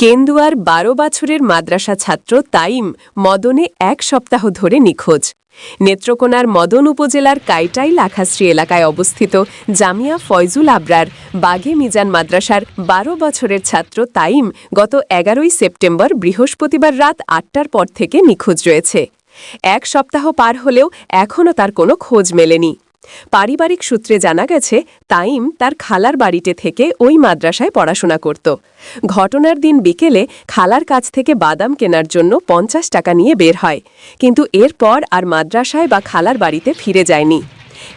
কেন্দুয়ার বারো বছরের মাদ্রাসা ছাত্র তাইম মদনে এক সপ্তাহ ধরে নিখোঁজ। নেত্রকোনার মদন উপজেলার কাইটাই লাখাশ্রী এলাকায় অবস্থিত জামিয়া ফয়জুল আবরার বাঘে মিজান মাদ্রাসার বারো বছরের ছাত্র তাইম গত এগারোই সেপ্টেম্বর বৃহস্পতিবার রাত আটটার পর থেকে নিখোঁজ রয়েছে। এক সপ্তাহ পার হলেও এখনও তার কোনো খোঁজ মেলেনি। পারিবারিক সূত্রে জানা গেছে, তাইম তার খালার বাড়িতে থেকে ওই মাদ্রাসায় পড়াশোনা করত। ঘটনার দিন বিকেলে খালার কাছ থেকে বাদাম কেনার জন্য পঞ্চাশ টাকা নিয়ে বের হয়, কিন্তু এরপর আর মাদ্রাসায় বা খালার বাড়িতে ফিরে যায়নি।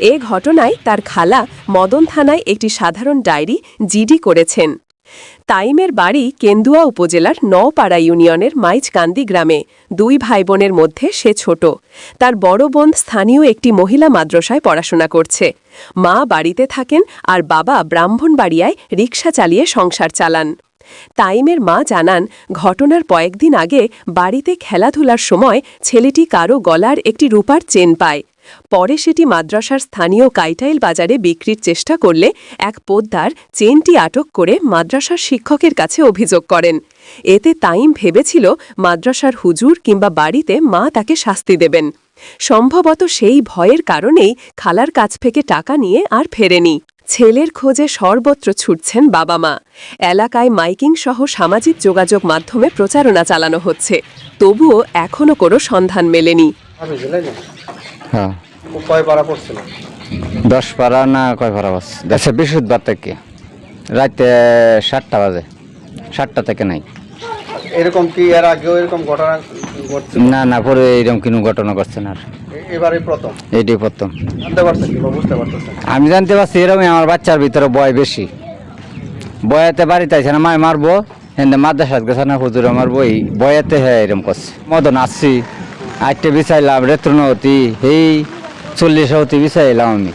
এ ঘটনায় তার খালা মদন থানায় একটি সাধারণ ডায়েরি জিডি করেছেন। তাইমের বাড়ি কেন্দুয়া উপজেলার নওপাড়া ইউনিয়নের মাইজকান্দি গ্রামে। দুই ভাই বোনের মধ্যে সে ছোট। তার বড় বোন স্থানীয় একটি মহিলা মাদ্রাসায় পড়াশোনা করছে। মা বাড়িতে থাকেন আর বাবা ব্রাহ্মণবাড়িয়ায় রিকশা চালিয়ে সংসার চালান। তাইমের মা জানান, ঘটনার কয়েকদিন আগে বাড়িতে খেলাধুলার সময় ছেলেটি কারও গলার একটি রূপার চেন পায়। পরে সেটি মাদ্রাসার স্থানীয় কাইটাইল বাজারে বিক্রির চেষ্টা করলে এক পোদ্দার চেনটি আটক করে মাদ্রাসার শিক্ষকের কাছে অভিযোগ করেন। এতে তাইম ভেবেছিল মাদ্রাসার হুজুর কিংবা বাড়িতে মা তাকে শাস্তি দেবেন। সম্ভবত সেই ভয়ের কারণেই খালার কাছ থেকে টাকা নিয়ে আর ফেরেনি। ছেলের খোঁজে সর্বত্র ছুটছেন বাবা মা। এলাকায় মাইকিং সহ সামাজিক যোগাযোগ মাধ্যমে প্রচারণা চালানো হচ্ছে। তবুও এখনও কোনো সন্ধান মেলেনি। হ্যাঁ। ও কয় পাড়া পড়ছিল? দশ পাড়া না কয় পাড়া বাস দেশে বৃহস্পতিবার থেকে। রাতে সাতটা বাজে। সাতটা থেকে নাই। এরকম কি এর আগেও এরকম ঘটনা ঘটছে না না পরে এইরকম কোনো ঘটনা করছে না আর। এ- প্রথম? এইটাই প্রথম। জানতে পারছেন কিংবা বুঝতে পারতেছেন আমি জানতে পারছি এরকম আমার বাচ্চার ভিতরে বয় বেশি। বয়াতে বাড়িতে আছে না মায় মারবো? হেন্দে মাদ্রাসাত গেছে না হুজুরে মারবো? এই বয়াতে হ্যাঁ এরকম করছে। মদন আসছি। আটটে বিচাইলাম রেত্রনহতি এই চল্লিশ হতি বিচাইলাম আমি।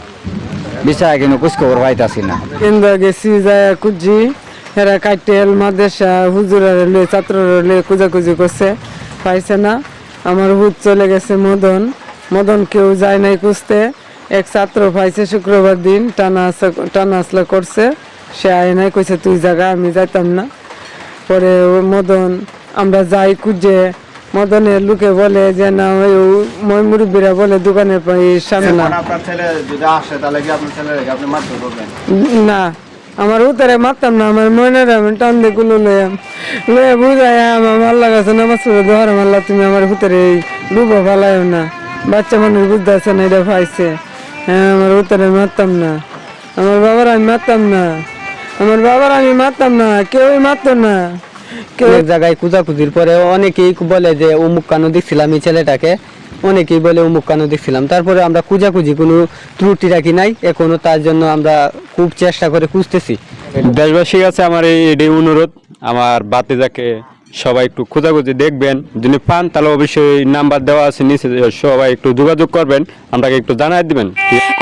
বিচাই কিন্তু কুচখবর পাইতাছি না। কেন্দ্র গেছি যায় কুজি হেরা কাইটেল মাদ্রাসা হুজুরের লয়ে ছাত্ররা লয়ে কুজাকুজি করছে, পাইছে না। আমার হুদ চলে গেছে মদন। মদন কেউ যায় নাই খুঁজতে। এক ছাত্র পাইছে শুক্রবার দিন, টানা টানা আসলা করছে। সে আয় নাই, কইছে, তুই জায়গা আমি যাইতাম না। পরে মদন, আমরা যাই খুঁজে মদনের লোকে বলে যে না ওই মুরব্বীরা বলে দোকানে পাই সামনে না আপনার ছেলে যদি আসে তাহলে কি আপনার ছেলে আপনি মারতে না আমার উতারে মারতাম না আমার মনের আমি টান দিয়ে গুলো লয়ে লয়ে বুঝাই আমার মাল্লা গেছে নামাজ পড়ে দোহার মাল্লা তুমি আমার এই ডুবো ফালাইও না। বাচ্চা মানুষ বুঝতে আছে না এটা পাইছে হ্যাঁ আমার উতারে মারতাম না। আমার বাবার আমি মারতাম না। আমার বাবার আমি মারতাম না কেউই মারতো না। কেউ অনেক জায়গায় কুজাকুজির পরে অনেকেই বলে যে অমুক কানো দেখছিলাম এই ছেলেটাকে? অনেকেই বলে অমুক কানো দেখছিলাম? তারপরে আমরা কুজাকুজি কোনো ত্রুটি রাখি নাই এখনও তার জন্য আমরা খুব চেষ্টা করে খুঁজতেছি। দেশবাসীর কাছে আমার এই অনুরোধ। আমার বাতিজাকে সবাই একটু খোঁজাখুঁজি দেখবেন। যদি পান তাহলে অবশ্যই নাম্বার দেওয়া আছে নিচে। সবাই একটু যোগাযোগ করবেন। আমরাকে একটু জানাই দিবেন।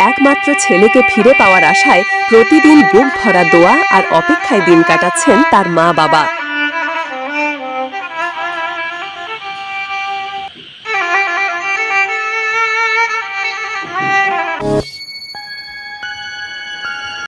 একমাত্র ছেলেকে ফিরে পাওয়ার আশায় প্রতিদিন বুক ভরা দোয়া আর অপেক্ষায় দিন কাটাচ্ছেন তার মা বাবা